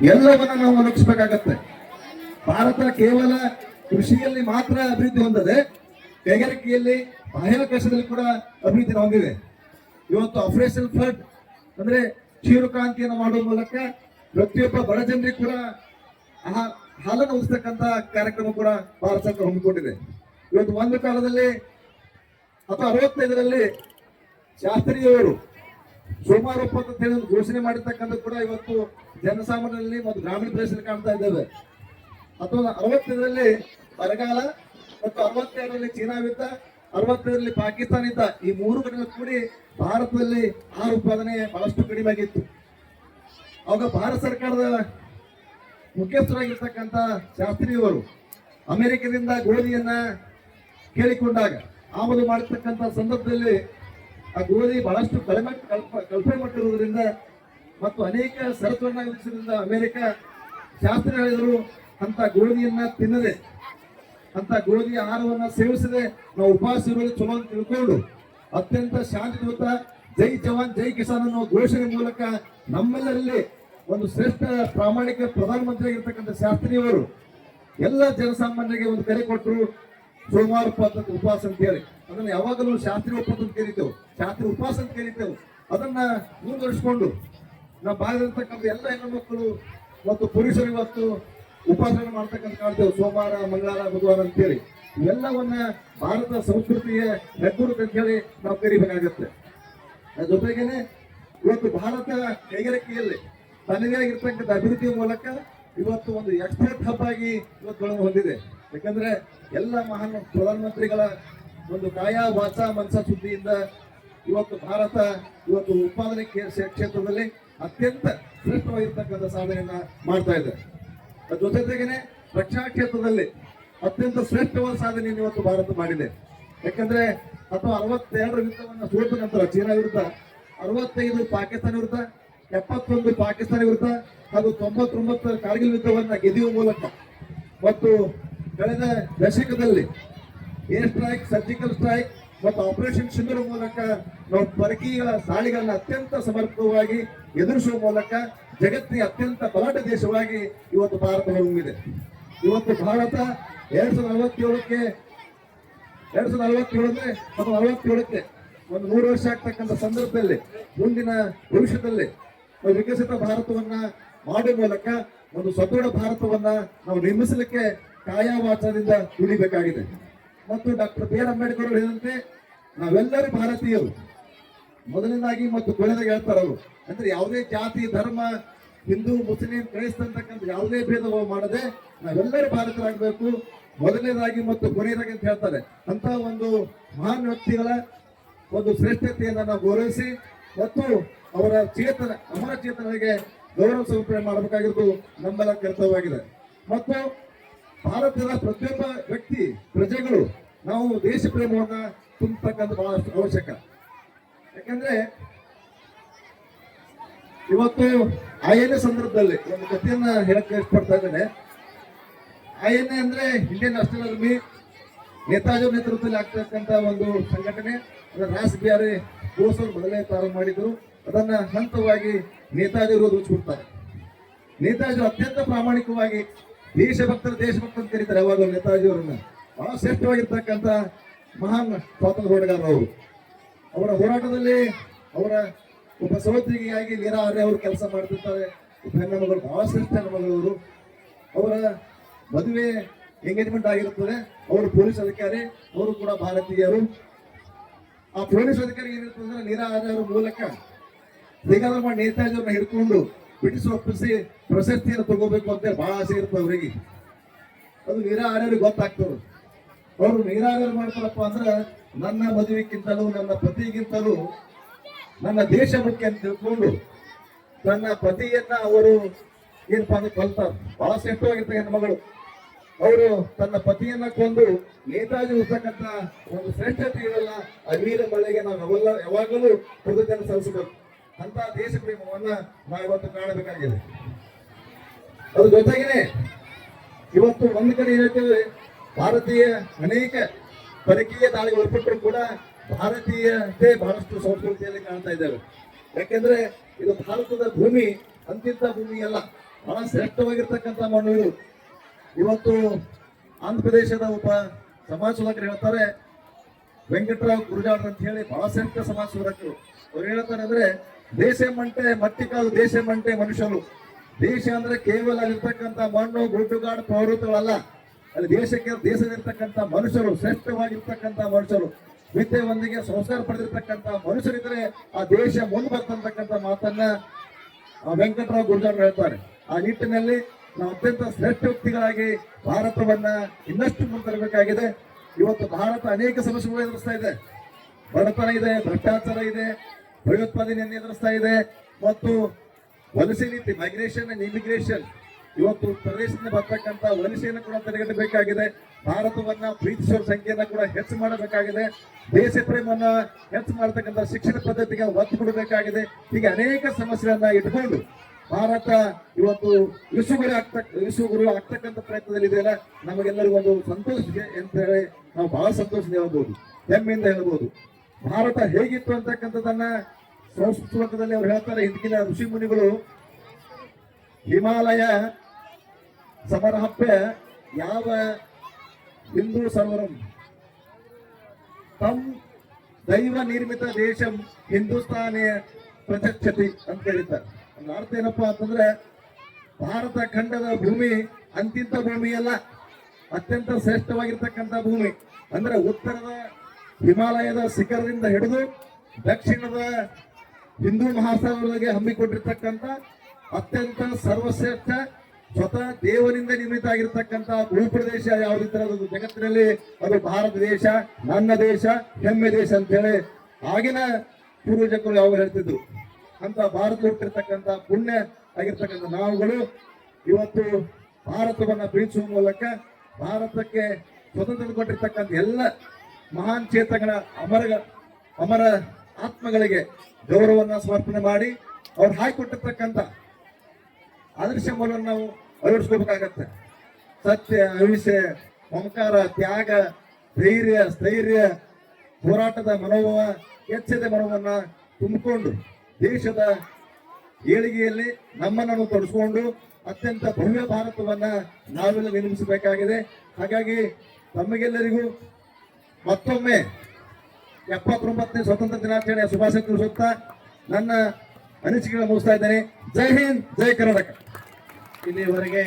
ಎಲ್ಲವನ್ನ ನಾವು ಒದಗಿಸಬೇಕಾಗತ್ತೆ. ಭಾರತ ಕೇವಲ ಕೃಷಿಯಲ್ಲಿ ಮಾತ್ರ ಅಭಿವೃದ್ಧಿ ಹೊಂದದೆ, ಕೈಗಾರಿಕೆಯಲ್ಲಿ ಬಾಹ್ಯಾಕಾಶದಲ್ಲಿ ಕೂಡ ಅಭಿವೃದ್ಧಿ ಹೊಂದಿದೆ ಇವತ್ತು ಆಪರೇಷನ್ ಫ್ಲಡ್ ಅಂದ್ರೆ ಕ್ಷೀರಕ್ರಾಂತಿಯನ್ನು ಮಾಡುವ ಮೂಲಕ ಪ್ರತಿಯೊಬ್ಬ ಬಡ ಜನರಿಗೆ ಕೂಡ ಹಾಲನ್ನು ಉಳಿಸ್ತಕ್ಕಂತ ಕಾರ್ಯಕ್ರಮ ಕೂಡ ಭಾರತ ಸರ್ಕಾರ ಹಮ್ಮಿಕೊಂಡಿದೆ. ಇವತ್ತು ಒಂದು ಕಾಲದಲ್ಲಿ ಅಥವಾ ಅರವತ್ತೈದರಲ್ಲಿ ಶಾಸ್ತ್ರಿಯವರು ಸೋಮವಾರ ಒಂದು ಘೋಷಣೆ ಮಾಡಿರ್ತಕ್ಕಂಥ ಕೂಡ ಇವತ್ತು ಜನಸಾಮಾನ್ಯರಲ್ಲಿ ಮತ್ತು ಗ್ರಾಮೀಣ ಪ್ರದೇಶದಲ್ಲಿ ಕಾಣ್ತಾ ಇದ್ದೇವೆ. ಅಥವಾ ಅರವತ್ತೈದರಲ್ಲಿ ಬರಗಾಲ ಮತ್ತು ಅರವತ್ತೆರಡರಲ್ಲಿ ಚೀನಾ ಅರವತ್ತೈದರಲ್ಲಿ ಪಾಕಿಸ್ತಾನ ಇದ್ದ ಈ ಮೂರು ಘಟನೆ ಕೂಡಿ ಭಾರತದಲ್ಲಿ ಆಹಾರ ಉತ್ಪಾದನೆ ಬಹಳಷ್ಟು ಕಡಿಮೆ ಆಗಿತ್ತು. ಅವಾಗ ಭಾರತ ಸರ್ಕಾರದ ಮುಖ್ಯಸ್ಥರಾಗಿರ್ತಕ್ಕಂಥ ಶಾಸ್ತ್ರಿಯವರು ಅಮೆರಿಕದಿಂದ ಗೋಧಿಯನ್ನ ಕೇಳಿಕೊಂಡಾಗ ಆಮದು ಮಾಡಿರ್ತಕ್ಕಂಥ ಸಂದರ್ಭದಲ್ಲಿ ಆ ಗೋಧಿ ಬಹಳಷ್ಟು ಕಡಿಮೆ ಕಲ್ಪ ಕಲ್ಪನೆ ಮಾಡಿರುವುದರಿಂದ ಮತ್ತು ಅನೇಕ ಸರತ್ವನ್ನ ವಿಧಿಸಿದ್ರಿಂದ ಅಮೆರಿಕ ಶಾಸ್ತ್ರ ಹೇಳಿದರು ಅಂತ ಗೋಧಿಯನ್ನ ತಿನ್ನದೆ ಅಂತ ಗೋಧಿ ಆಹಾರವನ್ನ ಸೇವಿಸದೆ ನಾವು ಉಪವಾಸ ಇರುವುದು ಚಲೋ ಅಂತ ತಿಳ್ಕೊಂಡು ಅತ್ಯಂತ ಶಾಂತಿಯುತ ಜೈ ಜವಾನ್, ಜೈ ಕಿಸಾನ್ ಅನ್ನೋ ಘೋಷಣೆ ಮೂಲಕ ನಮ್ಮೆಲ್ಲರಲ್ಲಿ ಒಂದು ಶ್ರೇಷ್ಠ ಪ್ರಾಮಾಣಿಕ ಪ್ರಧಾನಮಂತ್ರಿ ಆಗಿರ್ತಕ್ಕಂಥ ಶಾಸ್ತ್ರಿಯವರು ಎಲ್ಲ ಜನಸಾಮಾನ್ಯರಿಗೆ ಒಂದು ಕರೆ ಕೊಟ್ಟರು. ಸೋಮವಾರ ಪದ್ಧತಿ ಉಪವಾಸ ಅಂತ ಹೇಳಿ. ಅದನ್ನ ಯಾವಾಗಲೂ ಶಾಸ್ತ್ರಿ ಉಪವಾಸ ಅಂತ ಕರಿತೇವೆ ಶಾಸ್ತ್ರಿ ಉಪವಾಸ ಅಂತ ಕರಿತೇವೆ ಅದನ್ನ ಮುಂದುವರಿಸಿಕೊಂಡು ನಾವು ಭಾಗದಲ್ಲಿರ್ತಕ್ಕಂಥ ಎಲ್ಲ ಹೆಣ್ಣು ಮಕ್ಕಳು ಮತ್ತು ಪುರುಷರು ಇವತ್ತು ಉಪಾಸನೆ ಮಾಡ್ತಕ್ಕಂಥ ಕಾಣ್ತೇವೆ. ಸೋಮವಾರ, ಮಂಗಳವಾರ, ಬುಧವಾರ ಅಂತೇಳಿ ಇವೆಲ್ಲವನ್ನ ಭಾರತ ಸಂಸ್ಕೃತಿಯ ಹೆಗ್ಗುರುತು ಅಂತ ಹೇಳಿ ನಾವು ಕರಿಬೇಕಾಗತ್ತೆ. ಜೊತೆಗೇನೆ ಇವತ್ತು ಭಾರತ ಕೈಗಾರಿಕೆಯಲ್ಲಿ ತನ್ನದೇ ಆಗಿರ್ತಕ್ಕಂಥ ಅಭಿವೃದ್ಧಿಯ ಮೂಲಕ ಇವತ್ತು ಒಂದು ಎಕ್ಸ್ಪೋರ್ಟ್ ಹಬ್ ಆಗಿ ಇವತ್ತು ಹೊಂದಿದೆ. ಯಾಕಂದ್ರೆ ಎಲ್ಲ ಮಹಾನ್ ಪ್ರಧಾನಮಂತ್ರಿಗಳ ಒಂದು ಕಾಯ ವಾಚ ಮನಸ ಸುದ್ದಿಯಿಂದ ಇವತ್ತು ಭಾರತ ಇವತ್ತು ಉತ್ಪಾದನೆ ಕ್ಷೇ- ಕ್ಷೇ- ಕ್ಷೇತ್ರದಲ್ಲಿ ಅತ್ಯಂತ ಶ್ರೇಷ್ಠವಾಗಿರ್ತಕ್ಕಂಥ ಸಾಧನೆಯನ್ನ ಮಾಡ್ತಾ ಇದೆ. ಜೊತೆಗೆ ರಕ್ಷಣಾ ಕ್ಷೇತ್ರದಲ್ಲಿ ಅತ್ಯಂತ ಶ್ರೇಷ್ಠವಾದ ಸಾಧನೆಯನ್ನು ಇವತ್ತು ಭಾರತ ಮಾಡಿದೆ. ಯಾಕಂದ್ರೆ ಅಥವಾ ಅರವತ್ತೆರಡರ ಯುದ್ಧವನ್ನ ಸೋತ ನಂತರ ಚೀನಾ ವಿರುದ್ಧ, ಅರವತ್ತೈದು ಪಾಕಿಸ್ತಾನ ವಿರುದ್ಧ, ಎಪ್ಪತ್ತೊಂದು ಪಾಕಿಸ್ತಾನ ವಿರುದ್ಧ ಹಾಗೂ ತೊಂಬತ್ತೊಂಬತ್ತರ ಕಾರ್ಗಿಲ್ ಯುದ್ಧವನ್ನ ಗೆದಿಯುವ ಮೂಲಕ ಮತ್ತು ಕಳೆದ ದಶಕದಲ್ಲಿ ಏರ್ ಸ್ಟ್ರೈಕ್, ಸರ್ಜಿಕಲ್ ಸ್ಟ್ರೈಕ್ ಮತ್ತು ಆಪರೇಷನ್ ಸಿಂಧೂರ ಮೂಲಕ ನಾವು ಪರಕೀಯ ದಾಳಿಗಳನ್ನ ಅತ್ಯಂತ ಸಮರ್ಥವಾಗಿ ಎದುರಿಸುವ ಮೂಲಕ ಜಗತ್ತಿನ ಅತ್ಯಂತ ಬಲಾಟ ದೇಶವಾಗಿ ಇವತ್ತು ಭಾರತ ಹೊಂದಿದೆ. ಇವತ್ತು ಭಾರತ ಎರಡ್ ಸಾವಿರದ ನಲವತ್ತೇಳಕ್ಕೆ, ಎರಡ್ ಸಾವಿರದ ನಲವತ್ತೇಳಂದ್ರೆ ಮತ್ತು ನಲವತ್ತೇಳಕ್ಕೆ, ಒಂದು ನೂರು ವರ್ಷ ಆಗ್ತಕ್ಕಂಥ ಸಂದರ್ಭದಲ್ಲಿ, ಮುಂದಿನ ಭವಿಷ್ಯದಲ್ಲಿ ನಾವು ವಿಕಸಿತ ಭಾರತವನ್ನ ಮಾಡುವ ಮೂಲಕ ಒಂದು ಸದೃಢ ಭಾರತವನ್ನ ನಾವು ನಿರ್ಮಿಸಲಿಕ್ಕೆ ಕಾಯವಾಚದಿಂದ ದುಡಿಬೇಕಾಗಿದೆ. ಮತ್ತು ಡಾಕ್ಟರ್ ಬಿ ಆರ್ ಅಂಬೇಡ್ಕರ್ ಅವರು ಹೇಳಿದಂತೆ, ನಾವೆಲ್ಲರೂ ಭಾರತೀಯರು. ಮೊದಲನೇದಾಗಿ ಮತ್ತು ಕೊನೆಯದಾಗಿ ಹೇಳ್ತಾರೆ ಅವರು. ಅಂದ್ರೆ ಯಾವುದೇ ಜಾತಿ, ಧರ್ಮ, ಹಿಂದೂ, ಮುಸ್ಲಿಂ, ಕ್ರೈಸ್ತ ಅಂತಕ್ಕಂಥ ಯಾವುದೇ ಭೇದಭಾವ ಮಾಡದೆ ನಾವೆಲ್ಲರೂ ಭಾರತರಾಗಬೇಕು ಮೊದಲನೇದಾಗಿ ಮತ್ತು ಕೊನೆಯದಾಗಿ ಅಂತ ಹೇಳ್ತಾರೆ. ಅಂತ ಒಂದು ಮಹಾನ್ ವ್ಯಕ್ತಿಗಳ ಒಂದು ಶ್ರೇಷ್ಠತೆಯನ್ನು ನಾವು ಗೌರವಿಸಿ ಮತ್ತು ಅವರ ಚೇತನ, ಅಮರ ಚೇತನರಿಗೆ ಗೌರವ ಸಮರ್ಪಣೆ ಮಾಡಬೇಕಾಗಿರೋದು ನಮ್ಮೆಲ್ಲ ಕರ್ತವ್ಯವಾಗಿದೆ. ಮತ್ತು ಭಾರತದ ಪ್ರತಿಯೊಬ್ಬ ವ್ಯಕ್ತಿ, ಪ್ರಜೆಗಳು ನಾವು ದೇಶ ಪ್ರೇಮವನ್ನ ತುಂಬತಕ್ಕಂಥ ಬಹಳಷ್ಟು ಅವಶ್ಯಕ. ಯಾಕಂದ್ರೆ ಇವತ್ತು ಎ ಸಂದರ್ಭದಲ್ಲಿ ಒಂದು ಕಥೆಯನ್ನ ಹೇಳಕ್ಕೆ ಇಷ್ಟಪಡ್ತಾ ಇದ್ದೇನೆ. ಎ ಅಂದ್ರೆ ಇಂಡಿಯನ್ ನ್ಯಾಷನಲ್ ಆರ್ಮಿ ನೇತಾಜಿ ನೇತೃತ್ವದಲ್ಲಿ ಆಗ್ತಕ್ಕಂತ ಒಂದು ಸಂಘಟನೆ ರಾಸ್ ಬಿಹಾರಿ ಬೋಸ್ ಅವರು ಮೊದಲೇ ಪ್ರಾರಂಭ ಮಾಡಿದ್ರು. ಅದನ್ನ ಹಂತವಾಗಿ ನೇತಾಜಿ ಅವರು ರೂಪಿಸ್ಬಿಡ್ತಾರೆ ನೇತಾಜಿ ಅತ್ಯಂತ ಪ್ರಾಮಾಣಿಕವಾಗಿ ದೇಶಭಕ್ತರು ದೇಶಭಕ್ತ ಅಂತ ಕರೀತಾರೆ ಯಾವಾಗ ನೇತಾಜಿ ಅವರನ್ನ ಬಹಳ ಶ್ರೇಷ್ಠವಾಗಿರ್ತಕ್ಕಂಥ ಮಹಾನ್ ಸ್ವಾತಂತ್ರ್ಯ ಅವರು. ಅವರ ಹೋರಾಟದಲ್ಲಿ ಅವರ ಒಬ್ಬ ಸಹೋದ್ಯೋಗಿಯಾಗಿ ವೀರಾ ಆರ್ಯ ಅವರು ಕೆಲಸ ಮಾಡ್ತಿರ್ತಾರೆ. ಒಬ್ಬ ಮಗಳು, ಬಹಳ ಶ್ರೇಷ್ಠ ಹೆಣ್ಣುಮಗಳವರು ಅವರ. ಮದುವೆ ಎಂಗೇಜ್ಮೆಂಟ್ ಆಗಿರುತ್ತದೆ. ಅವರು ಪೊಲೀಸ್ ಅಧಿಕಾರಿ, ಅವರು ಕೂಡ ಭಾರತೀಯರು. ಆ ಪೊಲೀಸ್ ಅಧಿಕಾರಿ ಏನಿರ್ತದೆ ಅಂದ್ರೆ ನೀರಾ ಆರ್ಯ ಅವರ ಮೂಲಕ ನೇತಾಜಿ ಅವ್ರನ್ನ ಹಿಡ್ಕೊಂಡು ಬ್ರಿಟಿಷ್ ಕೃಷಿ ಪ್ರಶಸ್ತಿಯನ್ನು ತಗೋಬೇಕು ಅಂತ ಬಹಳ ಆಸೆ ಇರುತ್ತೆ ಅವರಿಗೆ. ಅದು ಲೀಲಾ ಆರ್ಯರಿಗೆ ಗೊತ್ತಾಗ್ತದೆ. ಅವರು ನೀರಾವರಿ ಮಾಡ್ತಾರಪ್ಪ ಅಂದ್ರೆ ನನ್ನ ಮದುವೆಗಿಂತಲೂ, ನನ್ನ ಪತಿಗಿಂತಲೂ, ನನ್ನ ದೇಶ ಮುಖ್ಯ ಅಂತ ತಿಳ್ಕೊಂಡು ತನ್ನ ಪತಿಯನ್ನ ಅವರು ಏನಪ್ಪ ಅಂದ್ರೆ ಕೊಲ್ತಾರೆ. ಬಹಳ ಶ್ರೇಷ್ಠವಾಗಿರ್ತ ಹೆಣ್ಮಗಳು ಅವರು ತನ್ನ ಪತಿಯನ್ನ ಕೊಂದು ನೇತಾಜಿ ಇರ್ತಕ್ಕಂಥ ಒಂದು ಶ್ರೇಷ್ಠತೆ ಇರಲ್ಲ ವೀರ ಮಳೆಗೆ ನಾವು ಯಾವಾಗ ಯಾವಾಗಲೂ ಕೃತಜ್ಞತೆ ಸಲ್ಲಿಸಬೇಕು. ಅಂತ ದೇಶ ಪ್ರೇಮವನ್ನ ನಾವು ಇವತ್ತು ಕಾಣಬೇಕಾಗಿದೆ. ಅದ್ರ ಜೊತೆಗೇನೆ ಇವತ್ತು ಒಂದು ಕಡೆ ಹೇಳ್ತೇವೆ ಭಾರತೀಯ ಅನೇಕ ಪರಕೀಯ ದಾಳಿಗೆ ಒಳಪಟ್ಟರು ಕೂಡ ಭಾರತೀಯತೆ ಬಹಳಷ್ಟು ಸಂಸ್ಕೃತಿಯಲ್ಲಿ ಕಾಣ್ತಾ ಇದ್ದೇವೆ ಯಾಕೆಂದ್ರೆ ಇದು ಭಾರತದ ಭೂಮಿ, ಅಂತಿಂತ ಭೂಮಿ ಅಲ್ಲ ಬಹಳ ಶ್ರೇಷ್ಠವಾಗಿರ್ತಕ್ಕಂಥ ಮಣ್ಣು ಇದು. ಇವತ್ತು ಆಂಧ್ರ ಪ್ರದೇಶದ ಒಬ್ಬ ಸಮಾಜ ಸುಧಾಕರು ಹೇಳ್ತಾರೆ, ವೆಂಕಟರಾವ್ ಗುರುಜಾಡ್ ಅಂತ ಹೇಳಿ ಬಹಳ ಶ್ರೇಷ್ಠ ಸಮಾಜ ಸುಧಾರಕರು ಅವ್ರು ಹೇಳ್ತಾರೆ ಅಂದ್ರೆ ದೇಶ ಮಂಟೆ ಕಾದು ದೇಶ ಮಂಟೆ ಮನುಷ್ಯರು. ದೇಶ ಅಂದ್ರೆ ಕೇವಲ ಅಲ್ಲಿರ್ತಕ್ಕಂಥ ಮಣ್ಣು, ಗುಡ್ಡುಗಾಡು ಪೌರತ್ವಗಳಲ್ಲ ಅಲ್ಲಿ ದೇಶಕ್ಕೆ, ದೇಶದಲ್ಲಿರ್ತಕ್ಕಂಥ ಮನುಷ್ಯರು, ಶ್ರೇಷ್ಠವಾಗಿರ್ತಕ್ಕಂಥ ಮನುಷ್ಯರು. ವಿದ್ಯೆಯೊಂದಿಗೆ ಸಂಸ್ಕಾರ ಪಡೆದಿರ್ತಕ್ಕಂಥ ಮನುಷ್ಯರಿದ್ರೆ ಆ ದೇಶ ಮುಂದೆ ಬರ್ತಕ್ಕಂಥ ಮಾತನ್ನ ವೆಂಕಟರಾವ್ ಗುರುಜಾಡ್ ಹೇಳ್ತಾರೆ. ಆ ನಿಟ್ಟಿನಲ್ಲಿ ನಾವು ಅತ್ಯಂತ ಶ್ರೇಷ್ಠ ವ್ಯಕ್ತಿಗಳಾಗಿ ಭಾರತವನ್ನ ಇನ್ನಷ್ಟು ಮುಂದರಬೇಕಾಗಿದೆ ಇವತ್ತು ಭಾರತ ಅನೇಕ ಸಮಸ್ಯೆಗಳು ಎದುರಿಸ್ತಾ ಇದೆ. ಬಡತನ ಇದೆ, ಭ್ರಷ್ಟಾಚಾರ ಇದೆ ಭಯೋತ್ಪಾದನೆಯನ್ನು ಎದುರಿಸ್ತಾ ಇದೆ. ಮತ್ತು ವಲಸೆ ನೀತಿ ಮೈಗ್ರೇಷನ್ ಅಂಡ್ ಇಮಿಗ್ರೇಷನ್ ಇವತ್ತು ಪ್ರದೇಶದಿಂದ ಬರ್ತಕ್ಕಂಥ ವಲಸೆಯನ್ನು ಕೂಡ ತಡೆಗಟ್ಟಬೇಕಾಗಿದೆ. ಭಾರತವನ್ನ ಪ್ರೀತಿಸುವ ಸಂಖ್ಯೆಯನ್ನು ಕೂಡ ಹೆಚ್ಚು ಮಾಡಬೇಕಾಗಿದೆ. ದೇಶ ಪ್ರೇಮನ್ನ ಹೆಚ್ಚು ಮಾಡತಕ್ಕಂಥ ಶಿಕ್ಷಣ ಪದ್ಧತಿಗೆ ಒತ್ತು ಕೊಡಬೇಕಾಗಿದೆ. ಹೀಗೆ ಅನೇಕ ಸಮಸ್ಯೆಗಳನ್ನ ಇಟ್ಕೊಂಡು ಭಾರತ ಇವತ್ತು ವಿಶ್ವಗುರು ಆಗ್ತಕ್ಕ ವಿಶ್ವಗುರು ಆಗ್ತಕ್ಕಂಥ ಪ್ರಯತ್ನದಲ್ಲಿ ಇದೆಯಲ್ಲ ನಮಗೆಲ್ಲರಿಗೂ ಒಂದು ಸಂತೋಷ ಅಂತ ಹೇಳಿ ನಾವು ಬಹಳ ಸಂತೋಷದಿಂದ ಹೇಳ್ಬೋದು. ಹೆಮ್ಮೆಯಿಂದ ಹೇಳ್ಬೋದು. ಭಾರತ ಹೇಗಿತ್ತು ಅಂತಕ್ಕಂಥದ್ದನ್ನ ಸಂಸ್ಕೃತದಲ್ಲಿ ಅವ್ರು ಹೇಳ್ತಾರೆ, ಹಿಂದಿನ ಋಷಿ ಮುನಿಗಳು, ಹಿಮಾಲಯ ಸಮರಹಪ್ಪೆ ಯಾವ ಹಿಂದೂ ಸರೋವರಂ? ತಮ್ ದೈವ ನಿರ್ಮಿತ ದೇಶಂ ಹಿಂದೂಸ್ತಾನಿಯ ಪ್ರಚಕ್ಷತಿ ಅಂತ ಹೇಳಿದ್ದಾರೆ. ಅದ್ರ ಅರ್ಥ ಏನಪ್ಪಾ ಅಂತಂದ್ರೆ, ಭಾರತ ಖಂಡದ ಭೂಮಿ ಅಂತಿಂತ ಭೂಮಿ ಅಲ್ಲ ಅತ್ಯಂತ ಶ್ರೇಷ್ಠವಾಗಿರ್ತಕ್ಕಂಥ ಭೂಮಿ. ಅಂದ್ರೆ ಉತ್ತರದ ಹಿಮಾಲಯದ ಶಿಖರದಿಂದ ಹಿಡಿದು ದಕ್ಷಿಣದ ಹಿಂದೂ ಮಹಾಸಾಗರದೊಳಗೆ ಹಮ್ಮಿಕೊಂಡಿರ್ತಕ್ಕಂಥ ಅತ್ಯಂತ ಸರ್ವಶ್ರೇಷ್ಠ ಸ್ವತಃ ದೇವರಿಂದ ನಿರ್ಮಿತ ಆಗಿರ್ತಕ್ಕಂಥ ಭೂಪ್ರದೇಶ ರೀತಿ ಅದು ಜಗತ್ತಿನಲ್ಲಿ ಅದು ಭಾರತ ದೇಶ, ನನ್ನ ದೇಶ, ಹೆಮ್ಮೆ ದೇಶ ಅಂತ ಹೇಳಿ ಆಗಿನ ಪೂರ್ವಜಕರು ಯಾವಾಗ ಹೇಳ್ತಿದ್ರು. ಅಂತ ಭಾರತ ಹುಟ್ಟಿರ್ತಕ್ಕಂಥ ಪುಣ್ಯ ಆಗಿರ್ತಕ್ಕಂಥ ನಾವುಗಳು ಇವತ್ತು ಭಾರತವನ್ನ ಪ್ರೀತಿಸುವ ಮೂಲಕ ಭಾರತಕ್ಕೆ ಸ್ವತಂತ್ರ ಕೊಟ್ಟಿರ್ತಕ್ಕಂಥ ಎಲ್ಲ ಮಹಾನ್ ಚೇತಗಳ ಅಮರ ಅಮರ ಆತ್ಮಗಳಿಗೆ ಗೌರವವನ್ನು ಸಮರ್ಪಣೆ ಮಾಡಿ ಅವ್ರು ಹಾಕಿಕೊಟ್ಟಿರ್ತಕ್ಕಂಥ ಆದರ್ಶ ಮೂಲವನ್ನು ನಾವು ಅಳವಡಿಸ್ಕೋಬೇಕಾಗತ್ತೆ ಸತ್ಯ, ಅಹಿಂಸೆ ಓಂಕಾರ ತ್ಯಾಗ, ಧೈರ್ಯ, ಸ್ಥೈರ್ಯ, ಹೋರಾಟದ ಮನೋಭಾವ, ಎಚ್ಚದ ಮನೋವನ್ನ ತುಂಬಿಕೊಂಡು ದೇಶದ ಏಳಿಗೆಯಲ್ಲಿ ನಮ್ಮನ್ನು ತೊಡಸ್ಕೊಂಡು ಅತ್ಯಂತ ಭವ್ಯ ಭಾರತವನ್ನ ನಾವೆಲ್ಲ ನಿರ್ಮಿಸಬೇಕಾಗಿದೆ. ಹಾಗಾಗಿ ತಮಗೆಲ್ಲರಿಗೂ ಮತ್ತೊಮ್ಮೆ ಎಪ್ಪತ್ತೊಂಬತ್ತನೇ ಸ್ವತಂತ್ರ ದಿನಾಚರಣೆಯ ಶುಭಾಶಯ ತಿಳಿಸುತ್ತಾ ನನ್ನ ಅನಿಸಿಕೆಗಳನ್ನು ಮುಗಿಸ್ತಾ ಇದ್ದೇನೆ. ಜೈ ಹಿಂದ್ ಜೈ ಕರ್ನಾಟಕ. ಇಲ್ಲಿವರೆಗೆ